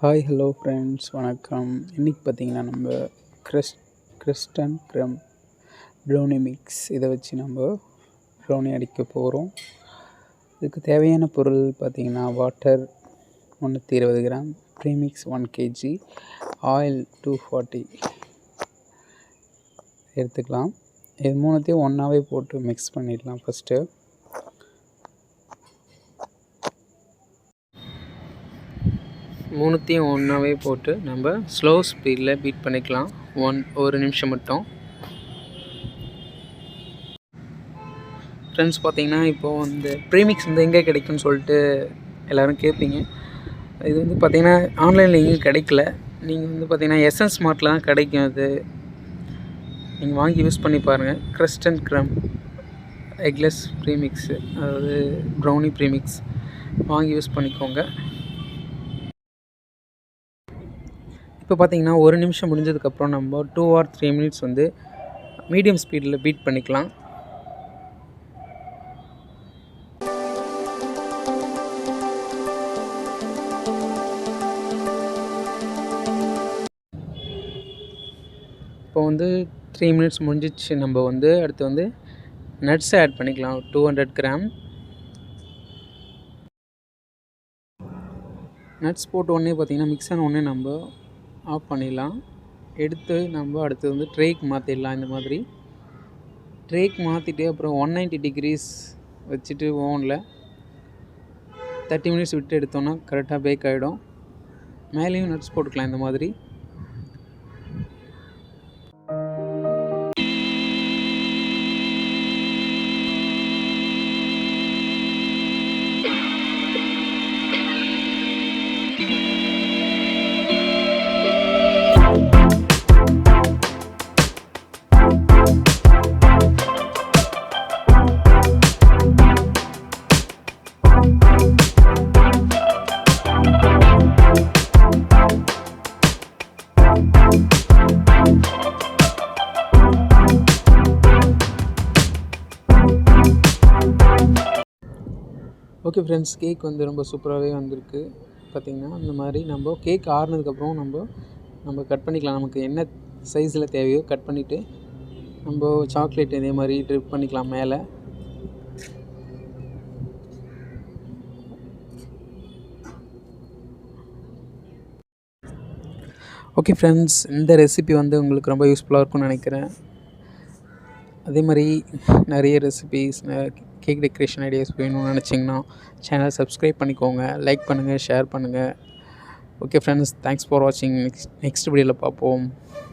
Hi hello friends வணக்கம். இன்றைக்கி பார்த்தீங்கன்னா நம்ம கிறிஸ் கிறிஸ்டன் கிரம் ப்ரௌனி மிக்ஸ் இதை வச்சு நம்ம ப்ரௌனி அடிக்க போகிறோம் இதுக்கு தேவையான பொருள் பார்த்திங்கன்னா வாட்டர் முந்நூற்றி இருபது gram premix one KG oil two forty எடுத்துக்கலாம். இது மூணுத்தையும் ஒன்றாவே போட்டு மிக்ஸ் பண்ணிடலாம் ஃபஸ்ட்டு மூணுத்தையும் ஒன்றாவே போட்டு நம்ம ஸ்லோ ஸ்பீடில் பீட் பண்ணிக்கலாம். ஒன் ஒரு நிமிஷம் மட்டும். ஃப்ரெண்ட்ஸ் பார்த்தீங்கன்னா இப்போது வந்து ப்ரீமிக்ஸ் வந்து எங்கே கிடைக்கும்னு சொல்லிட்டு எல்லோரும் கேட்பீங்க இது வந்து பார்த்திங்கன்னா ஆன்லைனில் எங்கேயும் கிடைக்கல. நீங்கள் வந்து பார்த்திங்கன்னா எஸ்என் ஸ்மார்ட்டில் தான் கிடைக்கும் அது. நீங்கள் வாங்கி யூஸ் பண்ணி பாருங்கள் crust and crumb eggless premix அதாவது ப்ரௌனி ப்ரீமிக்ஸ் வாங்கி யூஸ் பண்ணிக்கோங்க. இப்போ பார்த்திங்கன்னா ஒரு நிமிஷம் முடிஞ்சதுக்கப்புறம் நம்ம டூ ஆர் த்ரீ மினிட்ஸ் வந்து மீடியம் ஸ்பீடில் பீட் பண்ணிக்கலாம். இப்போ வந்து த்ரீ மினிட்ஸ் முடிஞ்சிச்சு. நம்ம வந்து அடுத்து வந்து நட்ஸை ஆட் பண்ணிக்கலாம். டூ ஹண்ட்ரட் கிராம் நட்ஸ் போட்ட உடனே பார்த்திங்கன்னா மிக்ஸ் ஆன உடனே நம்ம ஆஃப் பண்ணிடலாம். எடுத்து நம்ம அடுத்து வந்து ட்ரேக் மாற்றிடலாம் இந்த மாதிரி. ட்ரேக் மாற்றிட்டு அப்புறம் ஒன் நைன்ட்டி டிகிரிஸ் வச்சுட்டு ஓவனில் தேர்ட்டி மினிட்ஸ் விட்டு எடுத்தோன்னா கரெக்டாக பேக் ஆகிடும் மேலேயும் நட்ஸ் போட்டுக்கலாம் இந்த மாதிரி. ஓகே ஃப்ரெண்ட்ஸ் கேக் வந்து ரொம்ப சூப்பராகவே வந்திருக்கு. பார்த்திங்கன்னா இந்த மாதிரி நம்ம கேக் ஆறுனதுக்கப்புறம் நம்ம நம்ம கட் பண்ணிக்கலாம். நமக்கு என்ன சைஸில் தேவையோ கட் பண்ணிவிட்டு நம்ம சாக்லேட் இதே மாதிரி ட்ரிப் பண்ணிக்கலாம் மேலே. ஓகே ஃப்ரெண்ட்ஸ் இந்த ரெசிபி வந்து உங்களுக்கு ரொம்ப யூஸ்ஃபுல்லாக இருக்கும்னு நினைக்கிறேன். அதே மாதிரி நிறைய ரெசிபிஸ் கேக் டெக்கரேஷன் ஐடியாஸ் வேணும்னு நினச்சிங்கன்னா சேனலை சப்ஸ்கிரைப் பண்ணிக்கோங்க லைக் பண்ணுங்கள் ஷேர் பண்ணுங்கள் ஓகே ஃப்ரெண்ட்ஸ் தேங்க்ஸ் ஃபார் வாட்சிங் நெக்ஸ்ட் நெக்ஸ்ட் வீடியோவில் பார்ப்போம்.